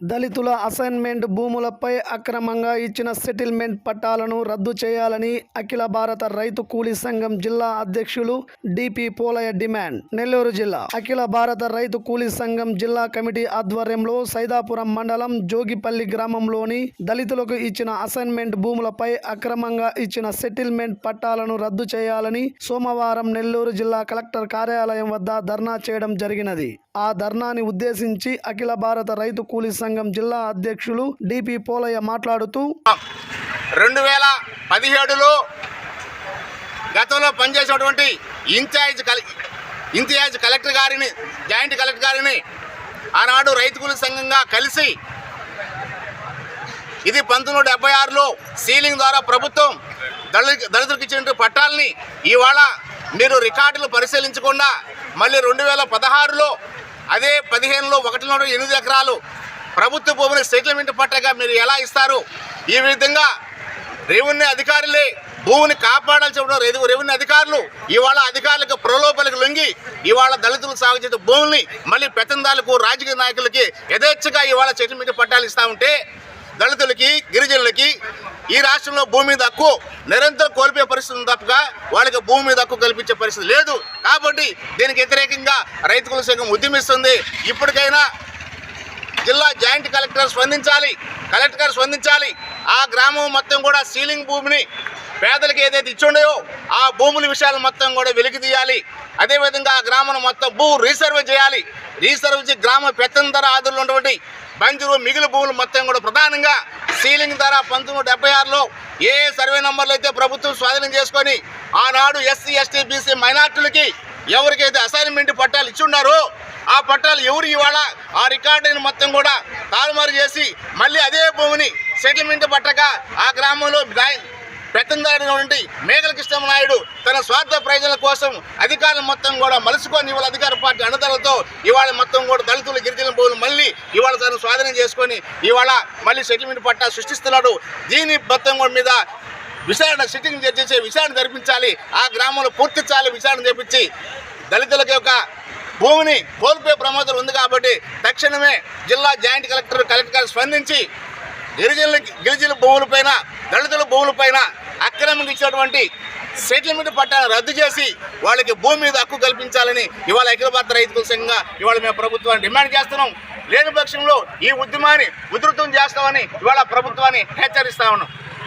దళితుల అసైన్మెంట్ భూములపై అక్రమంగా ఇచ్చిన సెటిల్మెంట్ పట్టాలను రద్దు చేయాలని అఖిల భారత రైతు కూలీ సంఘం జిల్లా అధ్యక్షులు డిపి పోలయ్య డిమాండ్. నెల్లూరు జిల్లా అఖిల భారత రైతు కూలీ సంఘం జిల్లా కమిటీ ఆధ్వర్యంలో సైదాపురం మండలం జోగిపల్లి గ్రామంలోని దళితులకు ఇచ్చిన అసైన్మెంట్ భూములపై అక్రమంగా ఇచ్చిన సెటిల్మెంట్ పట్టాలను రద్దు చేయాలని సోమవారం నెల్లూరు జిల్లా కలెక్టర్ కార్యాలయం వద్ద ధర్నా చేయడం జరిగినది. ఆ ధర్నాని ఉద్దేశించి అఖిల భారత రైతు కూలీ సంఘం జిల్లా అధ్యక్షులు డిపి పోలయ్య మాట్లాడుతూ రెండు వేల పదిహేడులో గతంలో పనిచేసినటువంటి ఇన్ఛార్జ్ కల ఇన్ఛార్జ్ కలెక్టర్ గారిని జాయింట్ కలెక్టర్ గారిని ఆనాడు రైతు కూలీ సంఘంగా కలిసి ఇది పంతొమ్మిది వందల డెబ్బై ఆరులో సీలింగ్ ద్వారా ప్రభుత్వం దళిత దళితులకు ఇచ్చిన పట్టాలని ఇవాళ మీరు రికార్డులు పరిశీలించకుండా మళ్ళీ రెండు వేల పదహారులో అదే పదిహేనులో ఒకటిలో ఎనిమిది ఎకరాలు ప్రభుత్వ భూమిని సెటిల్మెంట్ పట్టగా మీరు ఎలా ఇస్తారు? ఈ విధంగా రెవెన్యూ అధికారులే భూమిని కాపాడాల్సిన రెవెన్యూ రెవెన్యూ అధికారులు ఇవాళ అధికారులకు ప్రలోభాలకు లొంగి ఇవాళ దళితులు సాగు చేసే భూముల్ని మళ్ళీ పెత్తందాలకు రాజకీయ నాయకులకి యథేచ్ఛగా ఇవాళ సెటిల్మెంట్ పట్టాలు ఇస్తా ఉంటే దళితులకి గిరిజనులకి ఈ రాష్ట్రంలో భూమి మీద హక్కు నిరంతరం కోల్పోయే పరిస్థితి తప్పక. వాళ్ళకి భూమి మీద హక్కు కల్పించే పరిస్థితి లేదు. కాబట్టి దీనికి వ్యతిరేకంగా రైతు కుల సంఘం ఉద్యమిస్తుంది. ఇప్పటికైనా జిల్లా జాయింట్ కలెక్టర్ స్పందించాలి. కలెక్టర్ గారు స్పందించాలి. ఆ గ్రామం మొత్తం కూడా సీలింగ్ భూమిని పేదలకు ఏదైతే ఇచ్చుండయో ఆ భూముల విషయాలు మొత్తం కూడా వెలికి తీయాలి. అదేవిధంగా ఆ గ్రామాన్ని మొత్తం భూ రీసర్వే చేయాలి. రీసర్వ్ చేసి గ్రామ పెత్తంతర ఆదులు ఉన్నటువంటి బంజరు మిగిలిన భూములు మొత్తం కూడా ప్రధానంగా సీలింగ్ ధర పంతొమ్మిది డెబ్బై ఆరులో ఏ ఏ సర్వే నంబర్లు అయితే ప్రభుత్వం స్వాధీనం చేసుకొని ఆనాడు ఎస్సీ ఎస్టీ బీసీ మైనార్టీలకి ఎవరికైతే అసైన్మెంట్ పట్టాలు ఇచ్చున్నారో ఆ పట్టాలు ఎవరు ఇవాళ ఆ రికార్డుని మొత్తం కూడా తారుమారు చేసి మళ్ళీ అదే భూమిని సెటిల్మెంట్ పట్టక ఆ గ్రామంలో నాయ- పెత్తందారి నుండి మేఘల కృష్ణనాయుడు తన స్వార్థ ప్రయోజనాల కోసం అధికారులు మొత్తం కూడా మలుసుకొని ఇవాళ అధికార పార్టీ అండదండలతో ఇవాళ మొత్తం కూడా దళితులు గిరిజన భూములు మళ్ళీ ఇవాళ తను స్వాధీనం చేసుకొని ఇవాళ మళ్ళీ సెటిల్మెంట్ పట్టా సృష్టిస్తున్నాడు. దీని మొత్తం మీద విచారణ సిట్టింగ్ చేసే విచారణ జరిపించాలి. ఆ గ్రామంలో పూర్తి చాలి విచారణ చేపించి దళితులకి యొక్క భూమిని కోల్పోయే ప్రమాదం ఉంది కాబట్టి తక్షణమే జిల్లా జాయింట్ కలెక్టర్ కలెక్టర్ గారు స్పందించి గిరిజనుల గిరిజన భూములపైన దళితుల భూములపైన అక్రమంగా ఇచ్చినటువంటి సెటిల్మెంట్ పట్టాలను రద్దు చేసి వాళ్ళకి భూమి మీద హక్కు కల్పించాలని ఇవాళ అఖిల భారత రైతుల సంఘంగా ఇవాళ మేము ప్రభుత్వాన్ని డిమాండ్ చేస్తున్నాం. లేని పక్షంలో ఈ ఉద్యమాన్ని ఉధృతం చేస్తామని ఇవాళ ప్రభుత్వాన్ని హెచ్చరిస్తా ఉన్నాం.